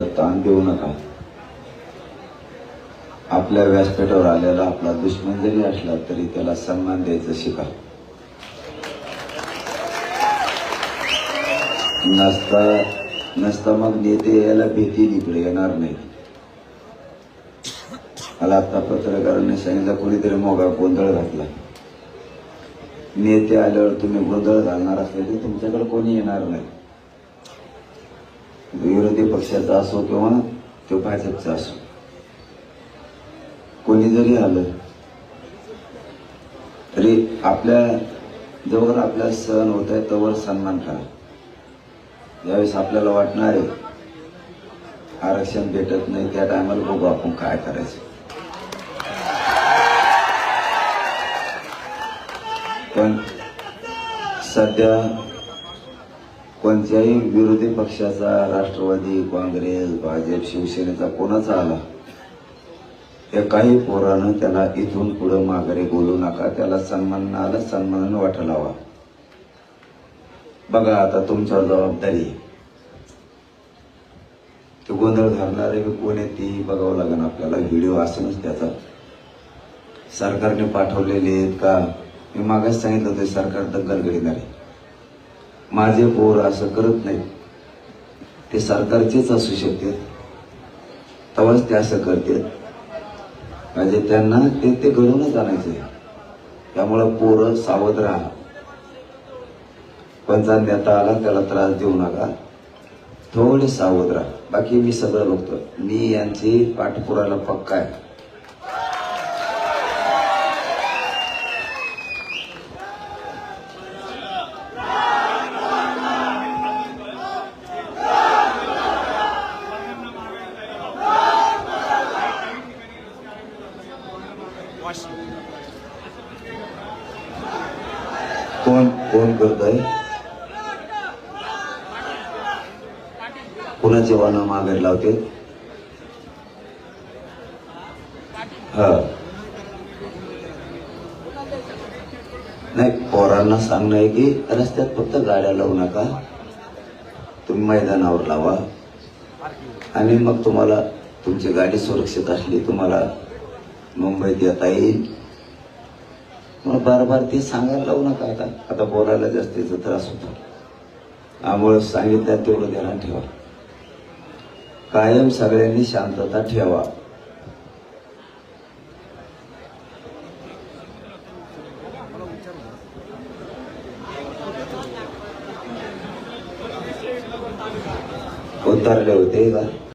ताण देऊ नका आपल्या व्यासपीठावर आलेला आपला दुश्मन जरी असला तरी त्याला सन्मान द्यायचं शिका नसता नसता मग नेते यायला भीती इकडे येणार नाही. मला आता पत्रकारांनी सांगितलं कोणीतरी मोगा गोंधळ घातला. नेते आल्यावर तुम्ही गोंधळ घालणार असले तर तुमच्याकडे कोणी येणार नाही. विरोधी पक्षाचा असो किंवा तो भाजपचा असो. कोणी जरी आलं तरी आपल्या जवळ आपल्या सण होत आहे तवर सन्मान करा. ज्यावेळेस आपल्याला वाटणार आहे आरक्षण भेटत नाही त्या टायमाला बघू आपण काय करायचं. पण सध्या कोणत्याही विरोधी पक्षाचा राष्ट्रवादी काँग्रेस भाजप शिवसेनेचा कोणाचा आला? त्या काही पोरानं त्याला इथून पुढं माघारी बोलू नका. त्याला सन्मान आला सन्मानानं वाटा लावा. बघा आता तुमच्यावर जबाबदारी तो गोंधळ घालणारे बी कोण आहे ती बघावं लागेल आपल्याला. व्हिडिओ असेलच त्याचा. सरकारने पाठवलेले आहेत का? मी मागास सांगितलं होतं सरकार दंगल घडणारे माझे पोर असं करत नाही ते सरकारचेच असू शकते. तेव्हाच ते असं करतात. म्हणजे त्यांना ते ते घडूनच आणायचे. त्यामुळं पोरं सावध राहा. पंचा नेता आला त्याला त्रास देऊ नका. थोडे सावध राहा. बाकी मी सगळं बघतो मी यांची पाठपुराला पक्का आहे. कोण कोण करत आहे कुणाचे वाहन मागायला लावते हा नाही पोरांना सांगणं आहे की रस्त्यात फक्त गाड्या लावू नका. तुम्ही मैदानावर लावा. आणि मग तुम्हाला तुमची गाडी सुरक्षित असली तुम्हाला मुंबईत येता येईल मग बार बार ते सांगायला लावू नका आता. आता बोलायला जास्तीचा त्रास होतो. त्यामुळे सांगितलं तेवढं ध्यान ठेवा. कायम सगळ्यांनी शांतता ठेवा. उतरले होते का?